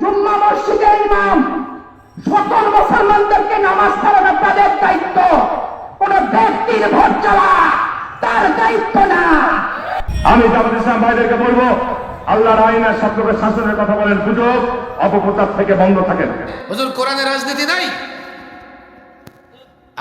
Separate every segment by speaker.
Speaker 1: জুম্মা মসজিদের ইমাম। সকল মুসলমানদেরকে নামাজ পড়ানো তাদের দায়িত্ব। কোন ব্যক্তির ভোট চালা তার দায়িত্ব না।
Speaker 2: আমি জামাত ইসলাম ভাইদেরকে বলব আল্লাহর আইনের সবচেয়ে শাসনের কথা বলেন সুযোগ অপপ্রচার থেকে বন্ধ থাকেন
Speaker 3: হুজুর কোরআনে রাজনীতি নাই?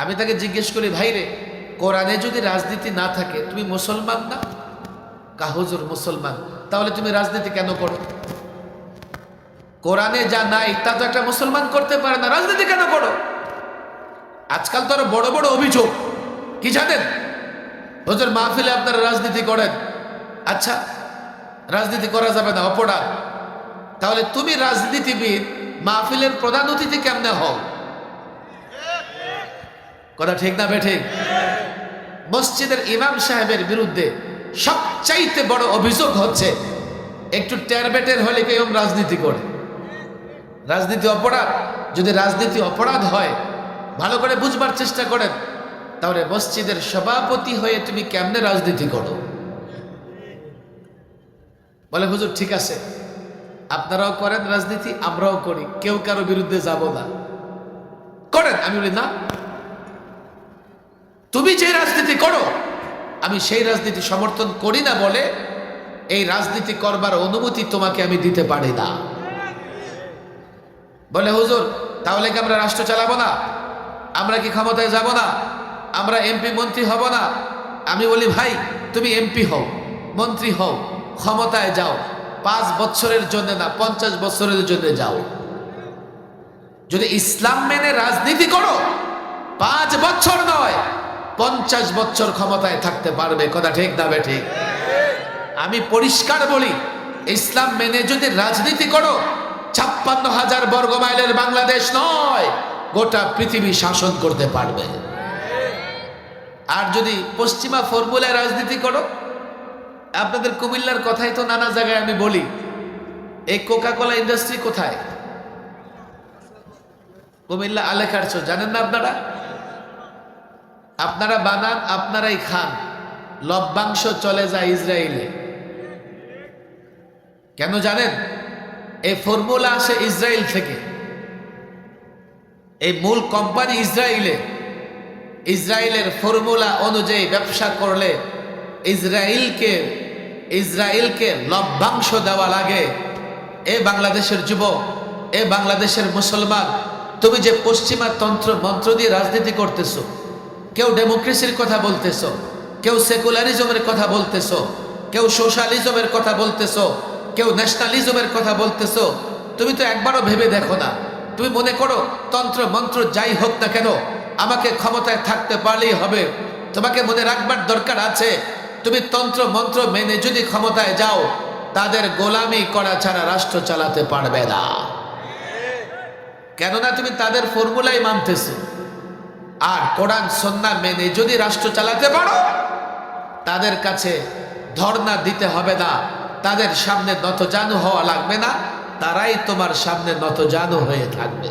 Speaker 3: আমি তাকে জিজ্ঞেস করি ভাইরে কোরআনে যদি রাজনীতি না থাকে তুমি মুসলমান না? কা হুজুর মুসলমান। তাহলে তুমি রাজনীতি কেন করো? কোরআনে যা নাই, তা তো একটা মুসলমান করতে পারে না। রাজনীতি কেন করো? আজকাল তো আরও বড় বড় অভিযোগ। কি জানেন? হুজুর, মাহফিলে আপনারা রাজনীতি করেন। আচ্ছা রাজনীতি করা যাবে না, অপরাধ। তাহলে তুমি রাজনীতিবিদ, মাহফিলের প্রধান অতিথি কেমনে হও? কথা ঠিক না বেঠে? মসজিদের ইমাম সাহেবের বিরুদ্ধে সবচাইতে বড় অভিযোগ হচ্ছে, একটু ট্যারবেটের হলে কেউ রাজনীতি করে। রাজনীতি অপরাধ, যদি রাজনীতি অপরাধ হয়, ভালো করে বুঝবার চেষ্টা করেন, তাহলে মসজিদের সভাপতি হয়ে তুমি কেমনে রাজনীতি করো? বলে, হুজুর, ঠিক আছে। আপনারাও করেন রাজনীতি, আমরাও করি। কেউ কারও বিরুদ্ধে যাব না। করেন। আমি বলি, না। তুমি যে রাজনীতি করো, আমি সেই রাজনীতি সমর্থন করি না বলে, এই রাজনীতি করবার অনুমতি তোমাকে আমি দিতে পারি না। বলে, হুজুর, তাহলে কি আমরা রাষ্ট্র চালাবো না? আমরা কি ক্ষমতায় যাব না? আমরা এমপি, মন্ত্রী হব না? আমি বলি, ভাই, তুমি এমপি হও, মন্ত্রী হও, ক্ষমতায় যাও, পাঁচ বছরের জন্য না, পঞ্চাশ বছরের জন্য যাও। যদি ইসলাম মেনে রাজনীতি করো, পাঁচ বছর নয়, পঞ্চাশ বছর ক্ষমতায় থাকতে পারবে। কথা ঠিক না ঠিক আমি পরিষ্কার বলি, ইসলাম মেনে যদি রাজনীতি করো ছাপ্পান্ন হাজার বর্গ মাইলের বাংলাদেশ নয়, গোটা পৃথিবী শাসন করতে পারবে। আর যদি পশ্চিমা ফর্মুলায় রাজনীতি করো, আপনাদের কুমিল্লার কথাই তো নানা জায়গায় আমি বলি, এই কোকা কোলা ইন্ডাস্ট্রি কোথায়? কুমিল্লা আলেখারছো জানেন না আপনারা? আপনারা বানান, আপনারাই খান। লভ্যাংশ চলে যায় ইসরায়েলে। কেন জানেন? এই ফর্মুলা আসে ইসরায়েল থেকে। এই মূল কোম্পানি ইসরায়েলে ইসরায়েলের ফর্মুলা অনুযায়ী ব্যবসা করলে ইসরায়েলকে ইসরায়েলকে লভ্যাংশ দেওয়া লাগে। এ বাংলাদেশের যুবক, এ বাংলাদেশের মুসলমান, তুমি যে পশ্চিমা তন্ত্র, মন্ত্র দিয়ে রাজনীতি করতেছো, কেউ ডেমোক্রেসির কথা বলতেছো, কেউ সেকুলারিজমের কথা বলতেছো, কেউ সোশ্যালিজমের কথা বলতেছো কেউ ন্যাশনালিজমের কথা বলতেছো, তুমি তো একবারও ভেবে দেখো না। তুমি মনে করো তন্ত্র, মন্ত্র যাই হোক না কেন, আমাকে ক্ষমতায় থাকতে পারলেই হবে। তোমাকে মনে রাখবার দরকার আছে, তুমি তন্ত্র, মন্ত্র মেনে যদি ক্ষমতায় যাও, তাদের গোলামি করা ছাড়া রাষ্ট্র চালাতে পারবে না। কেননা তুমি তাদের ফর্মুলাই মানতেছো। আর কোরআন সন্না মেনে যদি রাষ্ট্র চালাতে পারো, তাদের কাছে ধর্ণা দিতে হবে না। তাদের সামনে নতজানু হওয়া লাগবে না, তারাই তোমার সামনে নতজানু হয়ে থাকবে।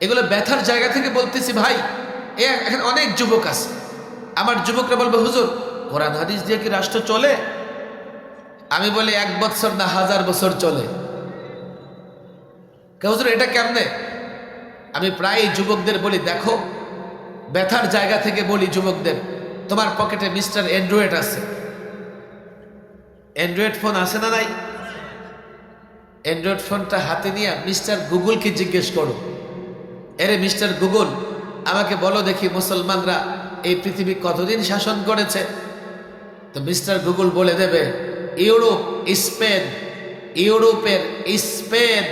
Speaker 3: এগুলো ব্যথার জায়গা থেকে বলতেছি, ভাই এখানে অনেক যুবক আছে। আমার যুবকরা বলবে, হুজুর, কোরআন হাদিস দিয়ে কি রাষ্ট্র চলে? আমি বলি, এক বছর না হাজার বছর চলে। হুজুর, এটা কেমনে? আমি প্রায় যুবকদের বলি, দেখো, ব্যথার জায়গা থেকে বলি যুবকদের, তোমার পকেটে মিস্টার অ্যান্ড্রয়েড আছে। অ্যান্ড্রয়েড ফোন আছে না নাই? অ্যান্ড্রয়েড ফোনটা হাতে নিয়ে মিস্টার গুগলকে জিজ্ঞেস করো। এরে মিস্টার গুগল, আমাকে বলো দেখি মুসলমানরা এই পৃথিবী কতদিন শাসন করেছে? তো মিস্টার গুগল বলে দেবে, ইউরোপ, স্পেন, ইউরোপের স্পেন,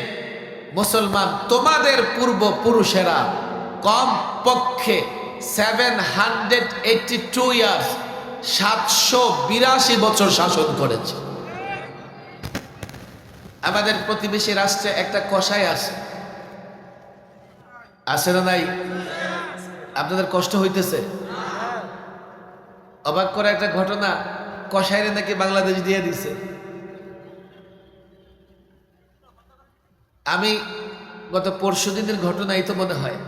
Speaker 3: মুসলমান তোমাদের পূর্বপুরুষেরা কম পক্ষে seven hundred eighty two years সাতশো বিরাশি বছর শাসন করেছে। আমাদের প্রতিবেশী রাষ্ট্রে একটা কষাই আছে। আছে না নাই? আপনাদের কষ্ট হইতেছে? অবাক করা একটা ঘটনা কষাইরে নাকি বাংলাদেশ দিয়ে দিছে। আমি গত পরশু দিনের ঘটনাই তো মনে হয়।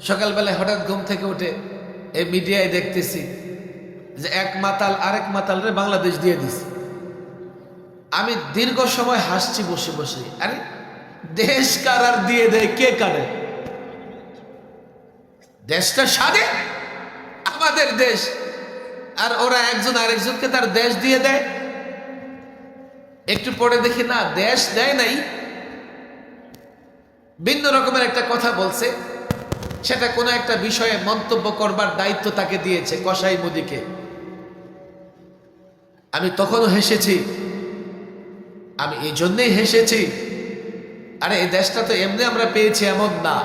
Speaker 3: সকালবেলায় হঠাৎ ঘুম থেকে উঠে এই মিডিয়ায় দেখতেছি যে এক মাতাল আরেক মাতাল রে বাংলাদেশ দিয়ে দিছে। আমি দীর্ঘ সময় হাসছি, বসে বসে। আরে, দেশ কার আর দিয়ে দেয়, কে কারে দেশটা সাদে আমাদের দেশ। আর ওরা একজন আরেকজনকে তার দেশ দিয়ে দেয়। একটু পরে দেখি, না, দেশ দেয় নাই। ভিন্ন রকমের একটা কথা বলছে। সেটা কোনো একটা বিষয়ে মন্তব্য করবার দায়িত্ব তাকে দিয়েছে কসাই মোদিকে। আমি তখনও হেসেছি। আমি এই জন্যেই হেসেছি। আরে, এই দেশটা তো এমনি আমরা পেয়েছি এমন না।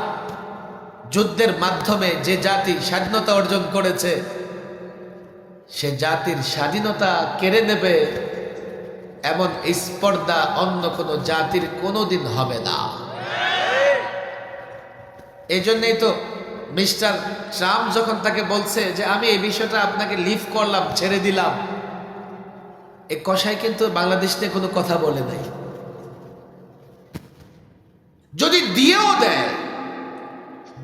Speaker 3: যুদ্ধের মাধ্যমে যে জাতি স্বাধীনতা অর্জন করেছে, সে জাতির স্বাধীনতা কেড়ে নেবে এমন স্পর্ধা অন্য কোনো জাতির কোনোদিন হবে না। এই জন্যই তো মিস্টার ট্রাম্প যখন তাকে বলছে যে, আমি এই বিষয়টা আপনাকে লিভ করলাম, ছেড়ে দিলাম। এই কষাই কিন্তু বাংলাদেশ নিয়ে কোনো কথা বলে নাই। যদি দিয়েও দেয়,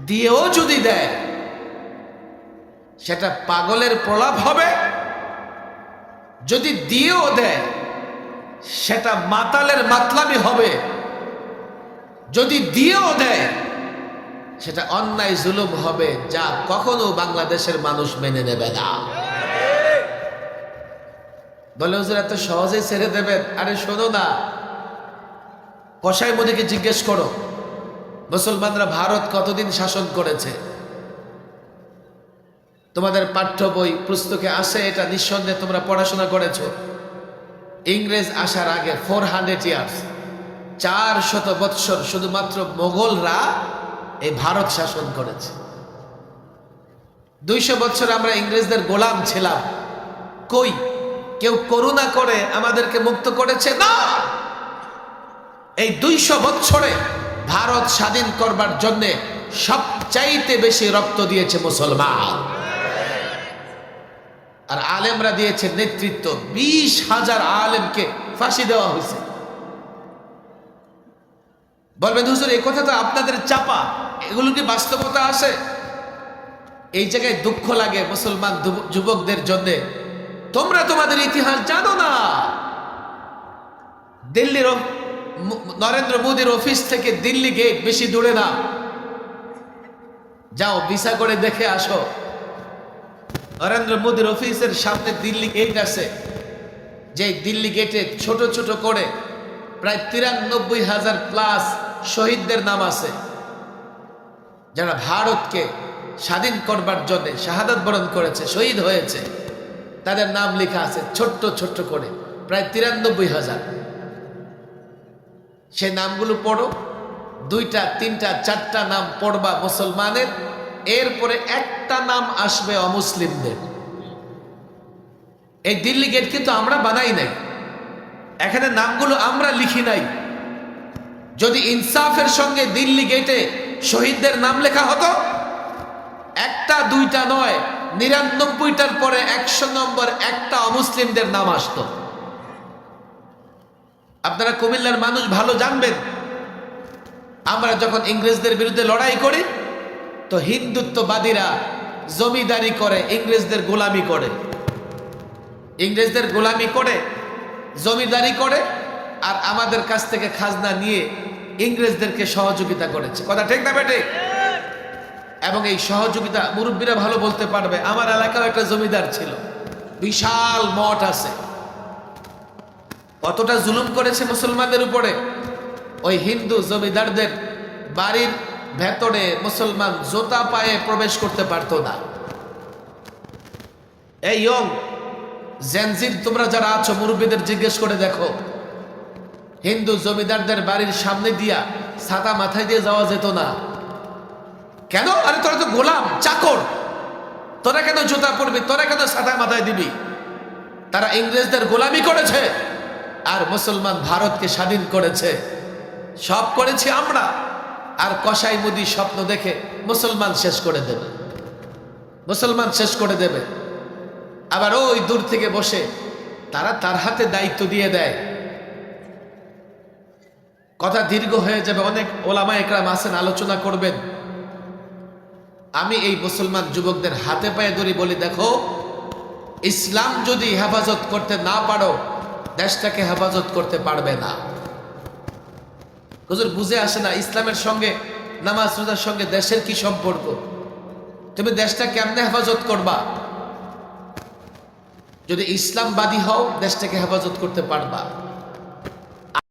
Speaker 3: দিয়েও যদি দেয়, সেটা পাগলের প্রলাপ হবে। যদি দিয়েও দেয়, সেটা মাতালের মাতলামি হবে। যদি দিয়েও দেয়, সেটা অন্যায় জুলুম হবে, যা কখনো বাংলাদেশের মানুষ মেনে নেবে না। বলে, হুজুর, এত সহজেই ছেড়ে দেবেন? আরে, শোনো না। কসাই মোদীকে জিজ্ঞেস করো, মুসলমানরা ভারত কতদিন শাসন করেছে? তোমাদের পাঠ্য বই পুস্তকে আসে এটা নিঃসন্দেহে তোমরা পড়াশোনা করেছ। ইংরেজ আসার আগে ফোর হান্ড্রেড ইয়ার্স চার শত বৎসর শুধুমাত্র মোগলরা এই ভারত শাসন করেছে। দুইশো বছর আমরা ইংরেজদের গোলাম ছিলাম। কই? কেউ করুণা করে, আমাদেরকে মুক্ত করেছে? না! এই দুইশো বছরে ভারত স্বাধীন করবার জন্য সবচাইতে বেশি রক্ত দিয়েছে মুসলমান। আর আলেমরা দিয়েছে নেতৃত্ব। বিশ হাজার আলেমকে ফাঁসি দেওয়া হয়েছে। বলবেন, হুজুর এই কথা তো আপনাদের চাপা। এগুলো কি বাস্তবতা আসে এই জায়গায় দুঃখ লাগে মুসলমান যুবকদের জন্যে। তোমরা তোমাদের ইতিহাস জানো না। দিল্লির নরেন্দ্র মোদীর অফিস থেকে দিল্লি গেট বেশি দূরে না। যাও, ভিসা করে দেখে আসো। নরেন্দ্র মোদীর অফিসের সামনে দিল্লি গেট আছে। যে দিল্লি গেটে ছোট ছোট করে প্রায় তিরানব্বই হাজার প্লাস শহীদদের নাম আছে। যারা ভারতকে স্বাধীন করবার জন্য শাহাদাত বরণ করেছে, শহীদ হয়েছে। তাদের নাম লেখা আছে ছোট্ট ছোট্ট করে, প্রায় তিরানব্বই হাজার। সে নামগুলো পড়ো, দুইটা, তিনটা, চারটা নাম পড়বা মুসলমানের, এরপরে একটা নাম আসবে অমুসলিমদের। এই দিল্লি গেট কিন্তু আমরা বানাই নাই। এখানে নামগুলো আমরা লিখি নাই। যদি ইনসাফের সঙ্গে দিল্লি গেটে শহীদদের নাম লেখা হতো, একটা, দুইটা নয় নিরানব্বইটার পরে একশো নম্বর একটা অমুসলিমদের নাম আসতো। আপনারা কুমিল্লার মানুষ ভালো জানবেন। আমরা যখন ইংরেজদের বিরুদ্ধে লড়াই করি, তো হিন্দুত্ববাদীরা জমিদারি করে, ইংরেজদের গোলামি করে। ইংরেজদের গোলামি করে, জমিদারি করে, আর আমাদের কাছ থেকে খাজনা নিয়ে ইংরেজদেরকে সহযোগিতা করেছে। কথা ঠিক না বেটে এবং এই সহযোগিতা মুরব্বীরা ভালো বলতে পারবে। আমার এলাকাও একটা জমিদার ছিল। বিশাল মঠ আছে। কতটা জুলুম করেছে মুসলমানদের উপরে। ওই হিন্দু জমিদারদের বাড়ির ভেতরে মুসলমান জোতা পায়ে প্রবেশ করতে পারতো না। এই ইয়ং জেনজির তোমরা যারা আছো, মুরব্বীদের জিজ্ঞেস করে দেখো। হিন্দু জমিদারদের বাড়ির সামনে দিয়া ছাতা মাথায় দিয়ে যাওয়া যেত না। কেন? আরে তোরা তো গোলাম, চাকর। তোরা কেন জুতা পরবি? তোরা কেন সাদা মাথায় দিবি? তারা ইংরেজদের গোলামি করেছে আর মুসলমান ভারতকে স্বাধীন করেছে। সব করেছি আমরা। আর কসাই মুদি স্বপ্ন দেখে মুসলমান শেষ করে দেবে। মুসলমান শেষ করে দেবে। আবার ওই দূর থেকে বসে তারা তার হাতে দায়িত্ব দিয়ে দেয়। কথা দীর্ঘ হয়ে যাবে। অনেক ওলামা একরাম আছেন, আলোচনা করবেন। আমি এই মুসলমান যুবকদের হাতে পায়ে ধরি বলি, দেখো, ইসলাম যদি হেফাজত করতে না পারো, দেশটাকে হেফাজত করতে পারবে না। হুজুর, বুঝে আসে না ইসলামের সঙ্গে, নামাজ রোজার সঙ্গে দেশের কি সম্পর্ক? তুমি দেশটা কেমনে হেফাজত করবা? যদি ইসলামবাদী হও, দেশটাকে হেফাজত করতে পারবা।